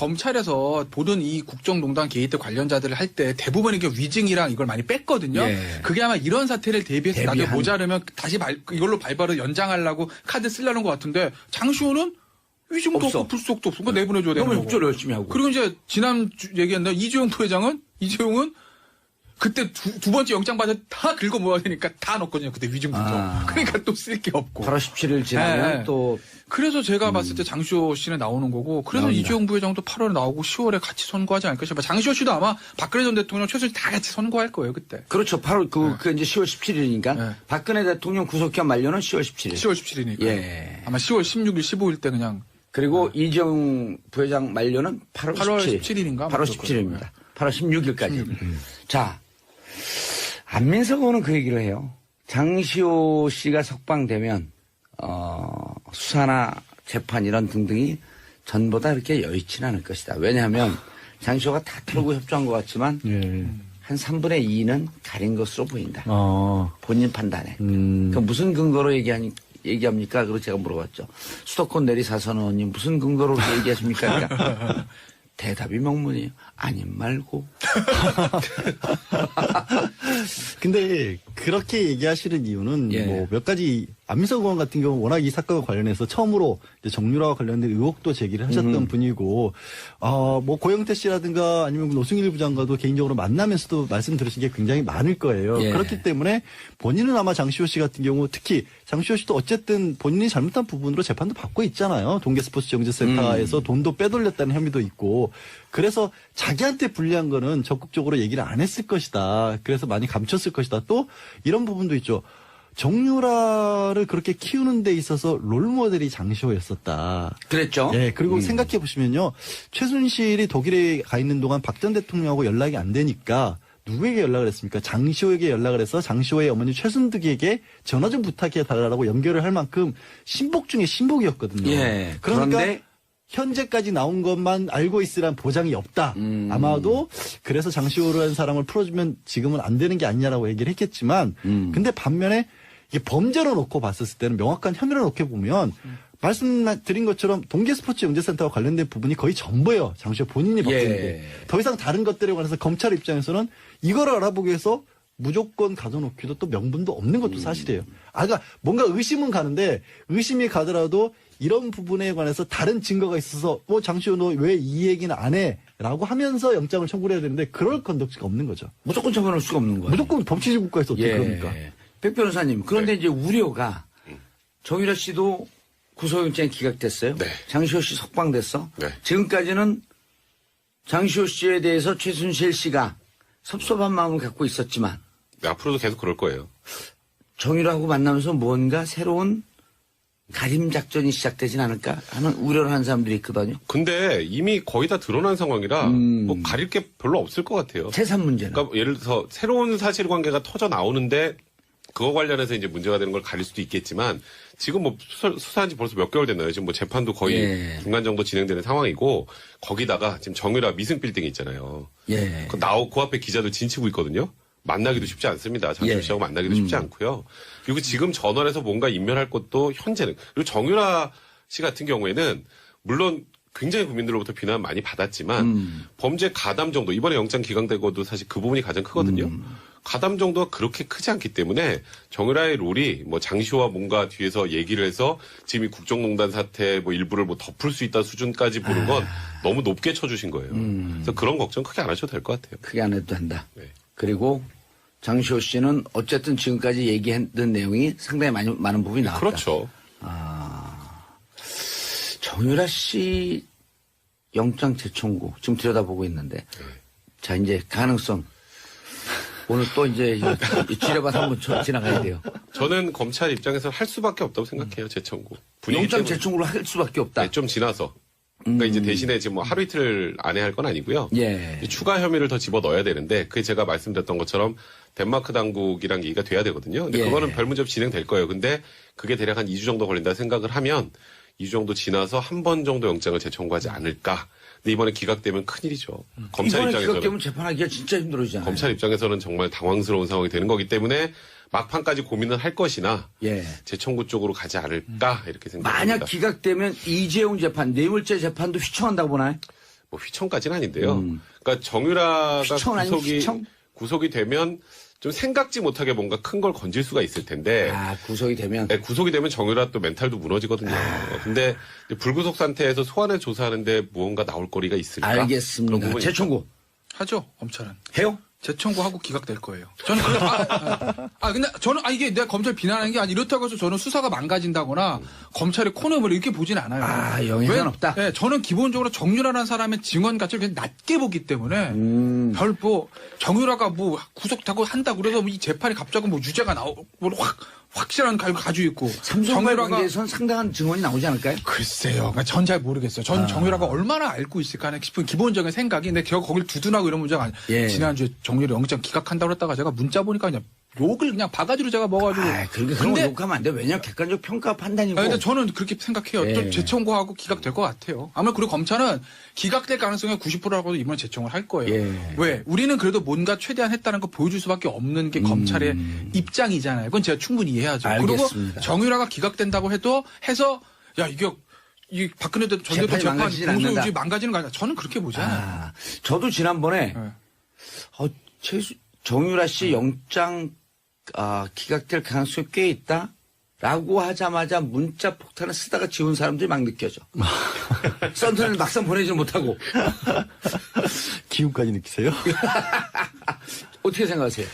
검찰에서 보던 이 국정농단 게이트 관련자들을 할 때 대부분 이게 위증이랑 이걸 많이 뺐거든요. 예. 그게 아마 이런 사태를 대비해서 나중에. 모자르면 다시 발- 이걸로 발발을 연장하려고 카드 쓰려는 것 같은데 장시호는 위증도 없어. 없고 불속도 없고 그거 내보내줘야 되는 너무 거고. 협조를 열심히 하고. 그리고 이제 지난 주 얘기했나 이재용 부회장은 이재용은 그때 두, 두 번째 영장 받아 다 긁어 모아야 되니까 다 넣었거든요. 그때 위증부터. 아. 그러니까 또 쓸 게 없고. 8월 17일 지나면 네. 또 그래서 제가 봤을 때 장시호 씨는 나오는 거고, 그래서 나옵니다. 이재용 부회장도 8월에 나오고 10월에 같이 선거하지 않을까 싶어요. 장시호 씨도 아마 박근혜 전 대통령 최순실 다 같이 선거할 거예요, 그때. 그렇죠. 8월 그, 그 이제 10월 17일이니까 네. 박근혜 대통령 구속기한 만료는 10월 17일. 10월 17일이니까. 예. 아마 10월 16일, 15일 때 그냥 그리고 이재용 부회장 만료는 8월, 8월 17일. 17일 인가? 8월 뭐 17일입니다. 8월 16일까지. 자, 안민석 의원은 그 얘기를 해요. 장시호 씨가 석방되면 어, 수사나 재판 이런 등등이 전보다 이렇게 여의치는 않을 것이다. 왜냐하면 장시호가 다 털고 협조한 것 같지만 예. 한 3분의 2는 가린 것으로 보인다. 어. 본인 판단에. 음. 그 무슨 근거로 얘기하니, 얘기합니까? 그리고 제가 물어봤죠. 수도권 내리 사선 의원님 무슨 근거로 얘기하십니까? 그러니까 대답이 명문이에요. 아님 말고. 근데 그렇게 얘기하시는 이유는 예. 뭐몇 가지 안민석 의원 같은 경우 워낙 이 사건과 관련해서 처음으로 정유라와 관련된 의혹도 제기를 하셨던 음. 분이고 어뭐 고영태 씨라든가 아니면 그 노승일 부장과도 개인적으로 만나면서도 말씀 들으신 게 굉장히 많을 거예요. 예. 그렇기 때문에 본인은 아마 장시호 씨 같은 경우 특히 장시호 씨도 어쨌든 본인이 잘못한 부분으로 재판도 받고 있잖아요. 동계 스포츠 정지센터에서 음. 돈도 빼돌렸다는 혐의도 있고 그래서 자기한테 불리한 거는 적극적으로 얘기를 안 했을 것이다. 그래서 많이 감췄을 것이다. 또 이런 부분도 있죠. 정유라를 그렇게 키우는 데 있어서 롤모델이 장시호였었다. 그랬죠? 예, 그리고 음. 생각해 보시면요. 최순실이 독일에 가 있는 동안 박 전 대통령하고 연락이 안 되니까 누구에게 연락을 했습니까? 장시호에게 연락을 해서 장시호의 어머니 최순득에게 전화 좀 부탁해 달라고 연결을 할 만큼 신복 중에 신복이었거든요. 예. 그러니까 그런데 현재까지 나온 것만 알고 있으란 보장이 없다. 음. 아마도 그래서 장시호라는 사람을 풀어주면 지금은 안 되는 게 아니냐라고 얘기를 했겠지만, 음. 근데 반면에 이게 범죄로 놓고 봤을 때는 명확한 혐의로 놓게 보면 말씀드린 것처럼 동계 스포츠 영재센터와 관련된 부분이 거의 전부예요. 장시호 본인이 벗긴 예. 게. 더 이상 다른 것들에 관해서 검찰 입장에서는 이거를 알아보기 위해서 무조건 가둬놓기도 또 명분도 없는 것도 사실이에요. 아, 그러니까 뭔가 의심은 가는데 의심이 가더라도 이런 부분에 관해서 다른 증거가 있어서 뭐 장시호 너 왜 이 얘기는 안 해? 라고 하면서 영장을 청구를 해야 되는데 그럴 건덕지가 없는 거죠. 무조건 처벌할 수가 없는 거예요. 무조건 법치주의 국가에서 어떻게 예. 그럽니까? 백 변호사님, 그런데 이제 우려가 정유라 씨도 구속영장이 기각됐어요. 네. 장시호 씨 석방됐어. 네. 지금까지는 장시호 씨에 대해서 최순실 씨가 섭섭한 마음을 갖고 있었지만 네, 앞으로도 계속 그럴 거예요. 정유라하고 만나면서 뭔가 새로운 가림 작전이 시작되진 않을까 하는 우려를 하는 사람들이 있거든요. 근데 이미 거의 다 드러난 상황이라 음. 뭐 가릴 게 별로 없을 것 같아요. 재산 문제는. 그러니까 예를 들어서 새로운 사실관계가 터져 나오는데 그거 관련해서 이제 문제가 되는 걸 가릴 수도 있겠지만 지금 뭐 수사, 수사 한 지 벌써 몇 개월 됐나요? 지금 뭐 재판도 거의 예. 중간 정도 진행되는 상황이고 거기다가 지금 정유라 미승 빌딩 있잖아요. 예. 그 나오 그 앞에 기자들 진치고 있거든요. 만나기도 쉽지 않습니다. 장시호 예. 씨하고 만나기도 쉽지 음. 않고요. 그리고 지금 전원에서 뭔가 인멸할 것도 현재는 그리고 정유라 씨 같은 경우에는 물론 굉장히 국민들로부터 비난 많이 받았지만 음. 범죄 가담 정도 이번에 영장 기각되고도 사실 그 부분이 가장 크거든요. 음. 가담 정도가 그렇게 크지 않기 때문에 정유라의 롤이 뭐 장시호와 뭔가 뒤에서 얘기를 해서 지금 이 국정농단 사태 뭐 일부를 뭐 덮을 수 있다 수준까지 보는 건 아. 너무 높게 쳐주신 거예요. 음. 그래서 그런 걱정 크게 안 하셔도 될 것 같아요. 크게 안 해도 된다. 네. 그리고 장시호 씨는 어쨌든 지금까지 얘기했던 내용이 상당히 많이, 많은 부분이 나왔다. 그렇죠. 정유라 씨 영장 재청구 지금 들여다보고 있는데 네. 자 이제 가능성 오늘 또 이제 이 지뢰밭 한번 쳐- 지나가야 돼요. 저는 검찰 입장에서 할 수밖에 없다고 생각해요. 재청구. 분위기 영장 때문에. 재청구를 할 수밖에 없다. 네, 좀 지나서. 그러니까 이제 대신에 지금 뭐 하루 이틀 안에 할 건 아니고요. 예. 추가 혐의를 더 집어 넣어야 되는데 그게 제가 말씀드렸던 것처럼 덴마크 당국이랑 얘기가 돼야 되거든요. 근데 예. 그거는 별 문제 없이 진행될 거예요. 근데 그게 대략 한 2주 정도 걸린다 생각을 하면 2주 정도 지나서 한 번 정도 영장을 재청구하지 않을까. 근데 이번에 기각되면 큰일이죠. 검찰 이번에 입장에서는 기각되면 재판하기가 진짜 힘들어지잖아요. 검찰 입장에서는 정말 당황스러운 상황이 되는 거기 때문에 막판까지 고민을 할 것이나 예. 재청구 쪽으로 가지 않을까 이렇게 생각합니다. 만약 기각되면 이재용 재판, 뇌물죄 재판도 휘청한다고 보나요? 뭐 휘청까지는 아닌데요. 그러니까 정유라가 휘청 구속이 휘청? 구속이 되면 좀 생각지 못하게 뭔가 큰 걸 건질 수가 있을 텐데 아, 구속이 되면. 네, 구속이 되면 정유라 또 멘탈도 무너지거든요. 아. 근데 불구속 상태에서 소환을 조사하는데 무언가 나올 거리가 있을까? 알겠습니다. 재청구. 하죠 검찰은. 해요? 재청구하고 기각될 거예요. 저는 그래, 아, 아, 아, 근데 저는 아 이게 내가 검찰 비난하는 게 아니 이렇다고 해서 저는 수사가 망가진다거나 검찰이 코너를 이렇게 보진 않아요. 아, 영향은 왜? 없다? 네, 저는 기본적으로 정유라라는 사람의 증언 가치를 그냥 낮게 보기 때문에 음. 별뭐 정유라가 뭐 구속하고 한다 그래서 뭐 이 재판이 갑자기 뭐 유죄가 나오고 확 확실한 가 가지고 있고 삼성과의 관계에선 상당한 증언이 나오지 않을까요? 글쎄요. 그러니까 전 잘 모르겠어요. 아. 전 정유라가 얼마나 알고 있을까 싶은 기본적인 생각이 근데 제가 거길 두둔하고 이런 문제가 아니에요. 예. 지난주에 정유라 영장 기각한다고 했다가 제가 문자 보니까 그냥 욕을 그냥 바가지로 제가 먹어가지고. 아, 그렇게 그런 거 근데, 욕하면 안 돼. 왜냐면 객관적 평가 판단이고. 아, 근데 저는 그렇게 생각해요. 예. 좀 재청구하고 기각될 것 같아요. 아마 그리고 검찰은 기각될 가능성이 90%라고도 이번에 재청을 할 거예요. 예. 왜? 우리는 그래도 뭔가 최대한 했다는 거 보여줄 수밖에 없는 게 검찰의 입장이잖아요. 그건 제가 충분히 이해하죠. 음. 알겠습니다. 그리고 정유라가 기각된다고 해도 해서 야 이게 이 박근혜 전 대통령 재판 공소유지. 망가지는 거 아니야. 저는 그렇게 보지 않아요. 아, 저도 지난번에 네. 어, 최수, 정유라 씨 영장 아, 기각될 가능성이 꽤 있다. 라고 하자마자 문자 폭탄을 쓰다가 지운 사람들이 막 느껴져. 썬턴을 막상 보내지 못하고. 기운까지 느끼세요? 어떻게 생각하세요?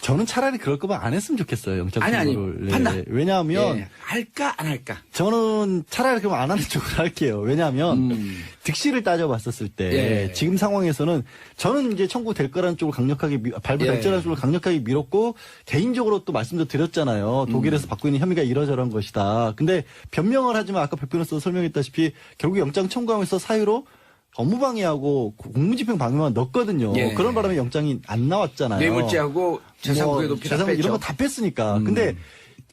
저는 차라리 그럴 거면 안 했으면 좋겠어요. 영장 아니, 아니, 청구를. 네. 판단. 왜냐하면 예, 할까, 안 할까? 저는 차라리 그럼 안 하는 쪽으로 할게요. 왜냐하면 음. 득실을 따져봤었을 때 예. 지금 상황에서는 저는 이제 청구될 거라는 쪽으로 강력하게 미- 발부 될 예. 거라는 쪽으로 강력하게 밀었고 개인적으로 또 말씀도 드렸잖아요. 음. 독일에서 받고 있는 혐의가 이러저러한 것이다. 근데 변명을 하지만 아까 백 변호사도 설명했다시피 결국 영장 청구하면서 사유로 업무방해하고 공무집행 방해만 넣었거든요. 예. 그런 바람에 영장이 안 나왔잖아요. 뇌물죄하고 높이 다 재산. 음. 이런 거 다 뺐으니까. 근데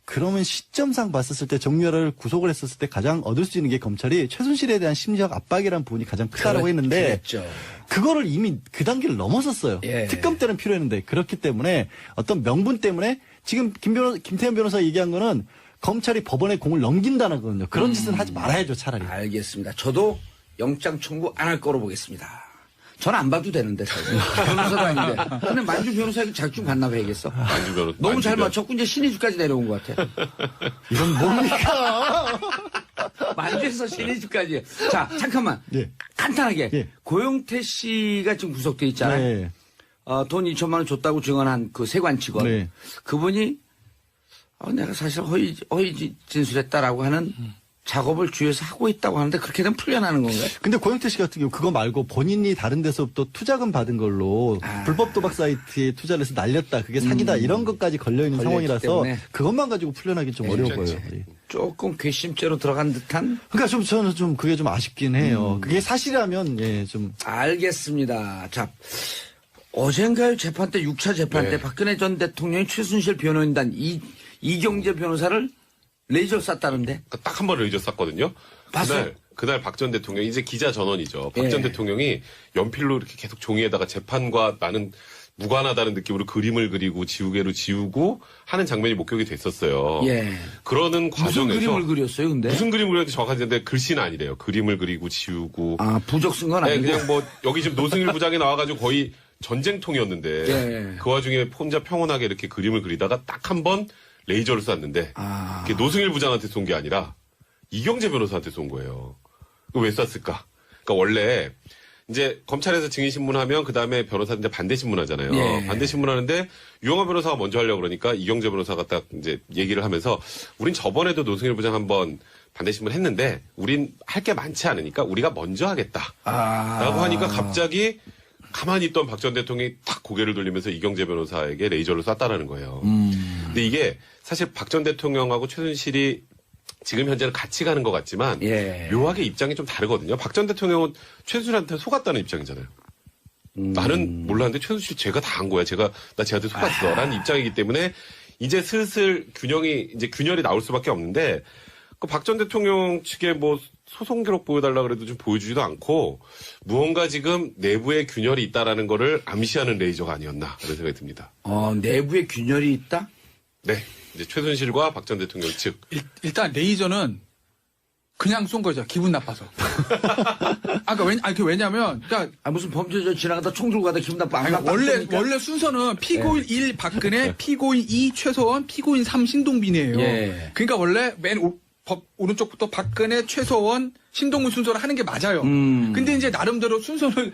그러면 시점상 봤었을 때 정유라를 구속을 했었을 때 가장 얻을 수 있는 게 검찰이 최순실에 대한 심리적 압박이라는 부분이 가장 크다라고 그렇- 했는데 그랬죠. 그거를 이미 그 단계를 넘어섰어요. 예. 특검 때는 필요했는데 그렇기 때문에 어떤 명분 때문에 지금 김 변호 김태현 변호사 얘기한 거는 검찰이 법원에 공을 넘긴다는 거거든요. 음. 그런 짓은 하지 말아야죠 차라리. 알겠습니다. 저도 영장 청구 안 할 거로 보겠습니다. 저는 안 봐도 되는데, 사실. 변호사도 아닌데. 근데 만주 변호사에게 자격증 받나 봐야겠어. 만주 변호- 너무 잘 만주 변- 맞췄고 이제 신의주까지 내려온 것 같아. 이건 뭡니까? 만주에서 신의주까지. 자, 잠깐만. 예. 간단하게. 예. 고용태 씨가 지금 구속돼 있잖아요. 네. 어, 돈 2천만 원 줬다고 증언한 그 세관 직원. 네. 그분이 어, 내가 사실 허위, 허위 지- 진술했다라고 하는 작업을 주위에서 하고 있다고 하는데 그렇게 되면 풀려나는 건가요? 근데 고영태 씨 같은 경우 그거 말고 본인이 다른 데서부터 투자금 받은 걸로 아. 불법 도박 사이트에 투자를 해서 날렸다. 그게 사기다. 이런 것까지 걸려 있는 걸려있기 상황이라서 때문에. 그것만 가지고 풀려나기 좀 어려워 쉽지 보여요. 않지. 예. 조금 괘씸죄로 들어간 듯한 그러니까 좀 저는 좀 그게 좀 아쉽긴 해요. 그게 사실이라면 예, 좀 알겠습니다. 자, 어젠가요 재판 때 6차 재판 네. 때 박근혜 전 대통령이 최순실 변호인단 이, 이경재 변호사를 레이저 쐈다는데 그러니까 딱한 번을 잊었었거든요. 봤어요? 그날 그날 박 전 대통령 이제 기자 전원이죠. 박전 예. 대통령이 연필로 이렇게 계속 종이에다가 재판과 나는 무관하다는 느낌으로 그림을 그리고 지우개로 지우고 하는 장면이 목격이 됐었어요. 예. 그러는 무슨 과정에서 그림을 그렸어요 근데? 무슨 그림을 그렸는지 정확하지 않은데 글씨는 아니래요. 그림을 그리고 지우고 아 부적 쓴건 네, 아니고 그냥 뭐 여기 지금 노승일 부장이 나와가지고 거의 전쟁통이었는데 예. 그 와중에 혼자 평온하게 이렇게 그림을 그리다가 딱 한 번 레이저를 쐈는데 아. 그게 노승일 부장한테 쏜 게 아니라 이경재 변호사한테 쏜 거예요. 왜 쐈을까? 그러니까 원래 이제 검찰에서 증인 신문하면 그 다음에 변호사한테 반대 신문하잖아요. 예. 반대 신문하는데 유영하 변호사가 먼저 하려고 그러니까 이경재 변호사가 딱 이제 얘기를 하면서 우린 저번에도 노승일 부장 한번 반대 신문 했는데 우린 할 게 많지 않으니까 우리가 먼저 하겠다. 아. 라고 하니까 갑자기 가만히 있던 박 전 대통령이 탁 고개를 돌리면서 이경재 변호사에게 레이저를 쐈다라는 거예요. 음. 근데 이게 사실 박 전 대통령하고 최순실이 지금 현재는 같이 가는 것 같지만 예. 묘하게 입장이 좀 다르거든요. 박 전 대통령은 최순실한테 속았다는 입장이잖아요. 음. 나는 몰랐는데 최순실 제가 다 한 거야. 제가 나 쟤한테 속았어. 라는 입장이기 때문에 이제 슬슬 균형이 이제 균열이 나올 수밖에 없는데 그 박 전 대통령 측에 뭐 소송 기록 보여달라 그래도 좀 보여주지도 않고 무언가 지금 내부에 균열이 있다라는 거를 암시하는 레이저가 아니었나 그런 생각이 듭니다. 어, 내부에 균열이 있다? 네. 이제 최순실과 박 전 대통령 측. 일, 일단 레이저는 그냥 쏜 거죠. 기분 나빠서. 아까 왜, 아니, 그 왜냐면, 그러니까 아, 무슨 범죄자 지나가다 총 들고 가다 기분 나빠. 안 아니, 나빠. 원래 그러니까. 원래 순서는 피고인 1 박근혜, 피고인 2 최서원, 피고인 3 신동빈이에요. 예. 그러니까 원래 맨 오, 법, 오른쪽부터 박근혜, 최서원, 신동훈 순서로 하는 게 맞아요. 음. 근데 이제 나름대로 순서를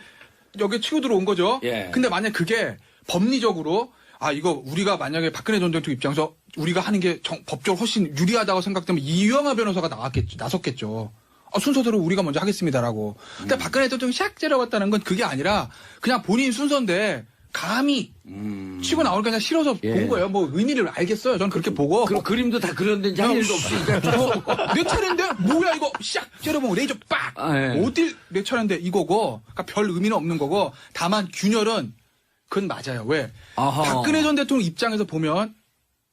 여기 치고 들어온 거죠. 예. 근데 만약 그게 법리적으로 아 이거 우리가 만약에 박근혜 전 대통령 입장에서 우리가 하는 게 정- 법적으로 훨씬 유리하다고 생각되면 이유영아 변호사가 나왔겠죠, 나섰겠죠. 아, 순서대로 우리가 먼저 하겠습니다라고. 근데 박근혜 대통령이 샥 째려봤다는 건 그게 아니라 그냥 본인 순서인데 감히 음. 치고 나오니까 그냥 싫어서 예. 본 거예요. 뭐 의미를 알겠어요. 저는 그렇게 보고. 그 그림도 다 그렸는데 할 일도 없으니까. 어, 내 차례인데 뭐야 이거 샥 째려보면 레이저 빡 아, 예. 어딜 내 차례인데 이거고 그러니까 별 의미는 없는 거고 다만 균열은 그건 맞아요 왜 아하. 박근혜 전 대통령 입장에서 보면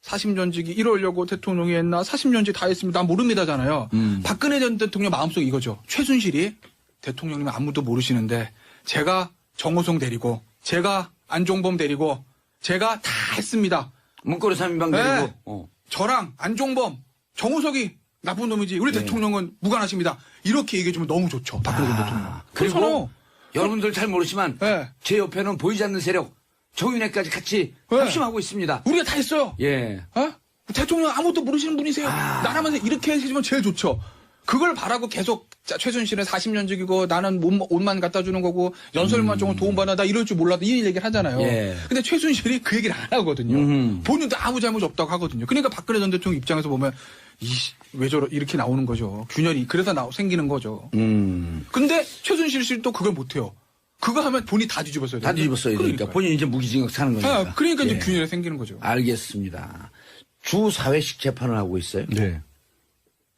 사심전직이 이러려고 대통령이 했나 사심전직 다 했습니다 난 모릅니다잖아요 음. 박근혜 전 대통령 마음속 이거죠 최순실이 대통령님 아무도 모르시는데 제가 정호성 데리고 제가 안종범 데리고 제가 다 했습니다 문고리 3인방 네. 데리고. 어. 저랑 안종범, 정우석이 나쁜 놈이지. 우리 네. 대통령은 무관하십니다. 이렇게 얘기해주면 너무 좋죠. 박근혜 전 대통령. 아, 그리고. 여러분들 잘 모르지만 네. 제 옆에는 보이지 않는 세력 정윤회까지 같이 네. 합심하고 있습니다. 우리가 다 했어요. 예. 어? 대통령 아무것도 모르시는 분이세요. 아. 나라면서 이렇게 해주면 제일 좋죠. 그걸 바라고 계속 자, 최순실은 40년직이고 나는 옷, 옷만 갖다 주는 거고 연설만 조금 도움받아 나 이럴 줄 몰라도 이 얘기를 하잖아요. 음. 예. 근데 최순실이 그 얘기를 안 하거든요. 음흠. 본인도 아무 잘못 없다고 하거든요. 그러니까 박근혜 전 대통령 입장에서 보면 이왜 저러 이렇게 나오는 거죠. 균열이 그래서 나 생기는 거죠. 음. 근데 최순실 또 그걸 못 해요. 그거 하면 본인이 다 뒤집었어요. 다 뒤집었어요. 그러니까 본인 이제 무기징역 사는 거니까. 아, 그러니까 이제 예. 균열이 생기는 거죠. 알겠습니다. 주 4회씩 재판을 하고 있어요. 네.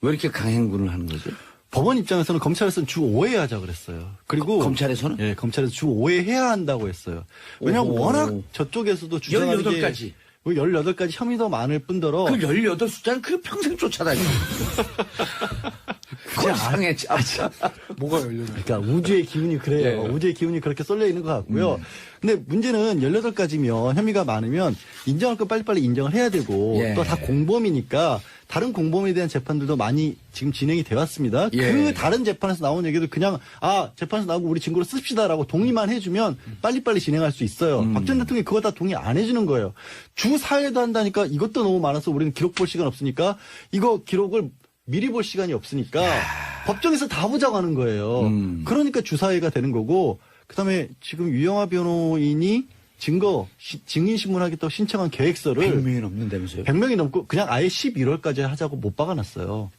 왜 이렇게 강행군을 하는 거죠? 법원 입장에서는 검찰에서는 주 5회 하자 그랬어요. 그리고 검찰에서는? 예, 검찰에서 주 5회 해야 한다고 했어요. 왜냐하면 오호. 워낙 저쪽에서도 주장하는 18게 가지. 18가지 혐의 더 많을 뿐더러 그 18숫자는 그 평생 쫓아다니. 그건 상해, 참. 뭐가 열려요? 그러니까 우주의 기운이 그래요. 예. 우주의 기운이 그렇게 쏠려 있는 것 같고요. 근데 문제는 18가지면 혐의가 많으면 인정할 거 빨리빨리 인정을 해야 되고 예. 또다 공범이니까 다른 공범에 대한 재판들도 많이 지금 진행이 되어 왔습니다. 예. 그 다른 재판에서 나온 얘기도 그냥 아 재판에서 나오고 우리 증거로 씁시다라고 동의만 해주면 빨리빨리 진행할 수 있어요. 박전 대통령이 그거 다 동의 안 해주는 거예요. 주 4회도 한다니까 이것도 너무 많아서 우리는 기록 볼 시간 없으니까 이거 기록을 미리 볼 시간이 없으니까 법정에서 다 보자고 하는 거예요. 음. 그러니까 주사위가 되는 거고 그다음에 지금 유영아 변호인이 증거 시- 증인 신문하겠다고 신청한 계획서를 100명이 넘는다면서요? 100명이 넘고 그냥 아예 11월까지 하자고 못 박아놨어요.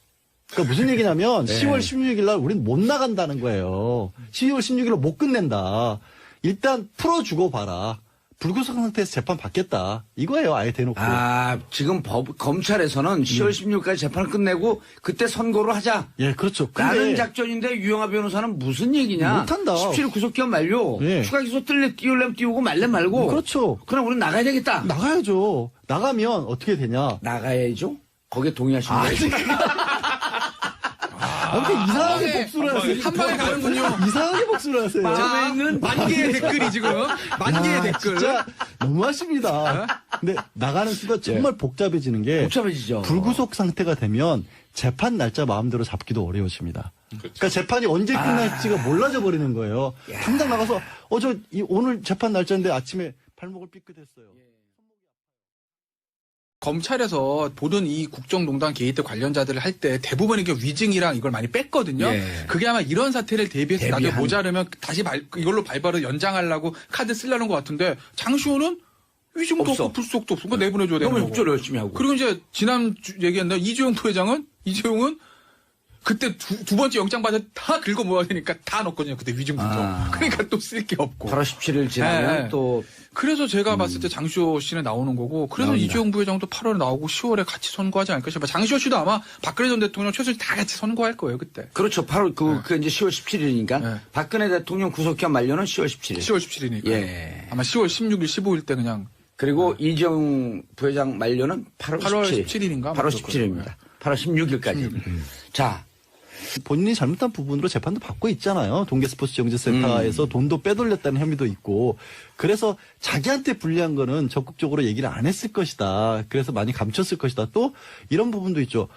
그러니까 무슨 얘기냐면 네. 10월 16일 날 우린 못 나간다는 거예요. 12월 16일로 못 끝낸다. 일단 풀어주고 봐라. 불구속 상태에서 재판 받겠다. 이거예요. 아예 대놓고. 아, 지금 법, 검찰에서는 10월 16일까지 재판을 끝내고 그때 선고를 하자. 예, 그렇죠. 라는 작전인데 유영아 변호사는 무슨 얘기냐? 못한다. 17일 구속기한 만료. 예. 추가 기소 뜰래 띄울래 띄우고 말래 말고. 그렇죠. 그럼 우린 나가야 되겠다. 나가야죠. 나가면 어떻게 되냐? 나가야죠. 거기에 동의하시는 거예요. 아, 이렇게 이상하게 복수를 하세요. 한 방에 가는군요. 이상하게 복수를 하세요. 자, 만 개의 댓글이 지금 만 개의 야, 댓글. 진짜 너무하십니다. 근데 나가는 수가 정말 복잡해지는 게 복잡해지죠. 불구속 상태가 되면 재판 날짜 마음대로 잡기도 어려워집니다. 그러니까 재판이 언제 끝날지가 몰라져 버리는 거예요. 당장 나가서 어 저 오늘 재판 날짜인데 아침에 발목을 삐끗했어요. 검찰에서 보던 이 국정농단 게이트 관련자들을 할 때 대부분 이게 위증이랑 이걸 많이 뺐거든요. 예. 그게 아마 이런 사태를 대비해서 대비한. 모자르면 다시 발- 이걸로 발발을 연장하려고 카드 쓰려는 것 같은데 장시호는 위증도 없어. 없고 불속도 없고 그거 내보내줘야 되는 너무 거고. 협조를 열심히 하고. 그리고 이제 지난 주 얘기했나 이재용 부회장은 이재용은 그때 두, 두 번째 영장 받아 다 긁어 모아야 되니까 다 넣었거든요. 그때 위증부터. 아. 그러니까 또 쓸 게 없고. 8월 17일 지나면 네. 또 그래서 제가 봤을 때 장시호 씨는 나오는 거고, 그래서 나옵니다. 이재용 부회장도 8월에 나오고 10월에 같이 선거하지 않을까 싶어요. 장시호 씨도 아마 박근혜 전 대통령 최순실 다 같이 선거할 거예요, 그때. 그렇죠. 8월 그, 그 이제 10월 17일이니까 네. 박근혜 대통령 구속기한 만료는 10월 17일. 10월 17일이니까. 예. 아마 10월 16일, 15일 때 그냥 그리고 이재용 부회장 만료는 8월, 8월 17일. 17일 인가? 8월 뭐 17일입니다. 8월 16일까지. 자, 본인이 잘못한 부분으로 재판도 받고 있잖아요. 동계 스포츠 정제센터에서 돈도 빼돌렸다는 혐의도 있고 그래서 자기한테 불리한 거는 적극적으로 얘기를 안 했을 것이다. 그래서 많이 감췄을 것이다. 또 이런 부분도 있죠.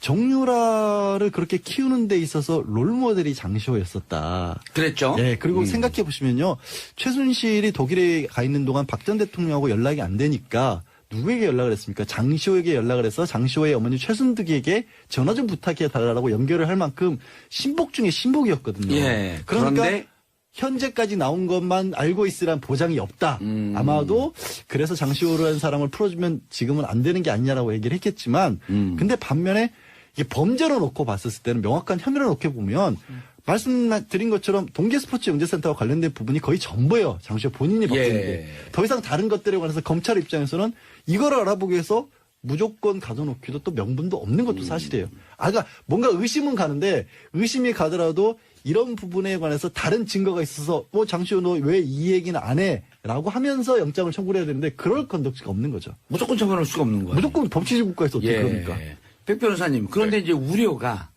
정유라를 그렇게 키우는 데 있어서 롤모델이 장시호였었다. 그랬죠? 예, 그리고 음. 생각해 보시면요. 최순실이 독일에 가 있는 동안 박 전 대통령하고 연락이 안 되니까 누구에게 연락을 했습니까? 장시호에게 연락을 해서 장시호의 어머니 최순득에게 전화 좀 부탁해 달라고 연결을 할 만큼 신복 중에 신복이었거든요. 예. 그러니까 그런데 현재까지 나온 것만 알고 있으란 보장이 없다. 음. 아마도 그래서 장시호라는 사람을 풀어주면 지금은 안 되는 게 아니냐라고 얘기를 했겠지만, 음. 근데 반면에 이게 범죄로 놓고 봤었을 때는 명확한 혐의로 놓고 보면 말씀드린 것처럼 동계 스포츠 영재센터와 관련된 부분이 거의 전부예요. 장시호 본인이 예. 밝힌 게. 더 이상 다른 것들에 관해서 검찰 입장에서는 이거를 알아보기 위해서 무조건 가둬놓기도 또 명분도 없는 것도 사실이에요. 아, 그러니까 뭔가 의심은 가는데 의심이 가더라도 이런 부분에 관해서 다른 증거가 있어서 뭐 장시호 너 왜 이 얘기는 안 해? 라고 하면서 영장을 청구를 해야 되는데 그럴 건덕지가 없는 거죠. 무조건 처벌할 수가 없는 거예요. 무조건 법치주의 국가에서 어떻게 그럽니까? 백 변호사님, 그런데 네. 이제 우려가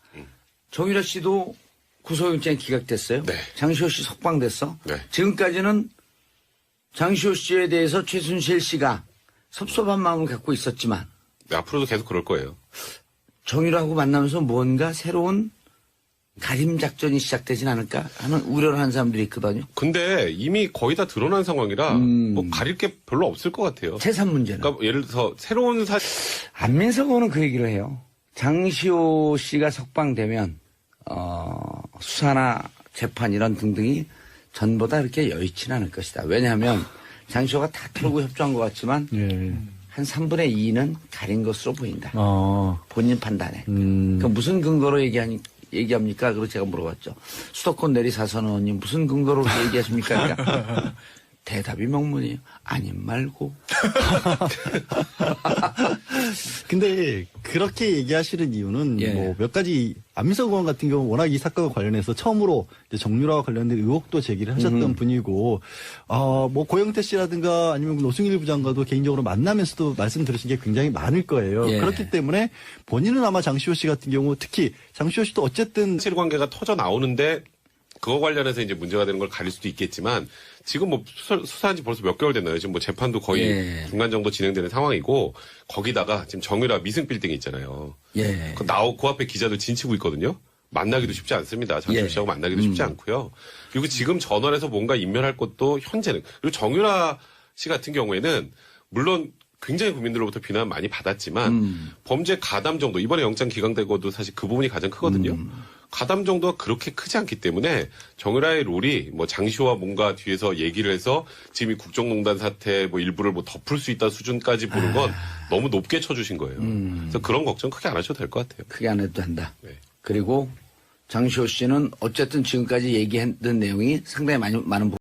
정유라 씨도 구속영장이 기각됐어요. 네. 장시호 씨 석방됐어. 네. 지금까지는 장시호 씨에 대해서 최순실 씨가 섭섭한 마음을 갖고 있었지만 네, 앞으로도 계속 그럴 거예요. 정유라하고 만나면서 뭔가 새로운 가림 작전이 시작되진 않을까 하는 우려를 하는 사람들이 있거든요. 근데 이미 거의 다 드러난 상황이라 음. 뭐 가릴 게 별로 없을 것 같아요. 재산 문제는. 그러니까 예를 들어서 새로운 사 안민석 의원은 그 얘기를 해요. 장시호 씨가 석방되면 어, 수사나 재판 이런 등등이 전보다 그렇게 여의치는 않을 것이다. 왜냐하면 장시호가 다 털고 협조한 것 같지만 예. 한 3분의 2는 가린 것으로 보인다. 어. 본인 판단에. 음. 그 무슨 근거로 얘기하니, 얘기합니까? 그리고 제가 물어봤죠. 수도권 내리 사선 의원님 무슨 근거로 얘기하십니까? 그러니까 대답이 명문이에요. 아님 말고. 근데 그렇게 얘기하시는 이유는 예. 뭐몇 가지 안민석 의원 같은 경우 워낙 이 사건과 관련해서 처음으로 이제 정유라와 관련된 의혹도 제기를 하셨던 분이고 어뭐 고영태 씨라든가 아니면 노승일 부장과도 개인적으로 만나면서도 말씀 들으신 게 굉장히 많을 거예요. 예. 그렇기 때문에 본인은 아마 장시호 씨 같은 경우 특히 장시호 씨도 어쨌든 사실관계가 터져 나오는데 그거 관련해서 이제 문제가 되는 걸 가릴 수도 있겠지만 지금 뭐 수사, 수사 한 지 벌써 몇 개월 됐나요? 지금 뭐 재판도 거의 예. 중간 정도 진행되는 상황이고 거기다가 지금 정유라 미승 빌딩이 있잖아요. 예. 그 나오 그 앞에 기자들 진치고 있거든요. 만나기도 쉽지 않습니다. 장시호 예. 씨하고 만나기도 쉽지 않고요. 그리고 지금 전원에서 뭔가 인멸할 것도 현재는 그리고 정유라 씨 같은 경우에는 물론 굉장히 국민들로부터 비난 많이 받았지만 음. 범죄 가담 정도 이번에 영장 기각되고도 사실 그 부분이 가장 크거든요. 음. 가담 정도가 그렇게 크지 않기 때문에 정유라의 롤이 뭐 장시호와 뭔가 뒤에서 얘기를 해서 지금 이 국정농단 사태 뭐 일부를 뭐 덮을 수 있다 수준까지 보는 건 아. 너무 높게 쳐주신 거예요. 음. 그래서 그런 걱정 크게 안 하셔도 될 것 같아요. 크게 안 해도 된다. 네. 그리고 장시호 씨는 어쨌든 지금까지 얘기했던 내용이 상당히 많이, 많은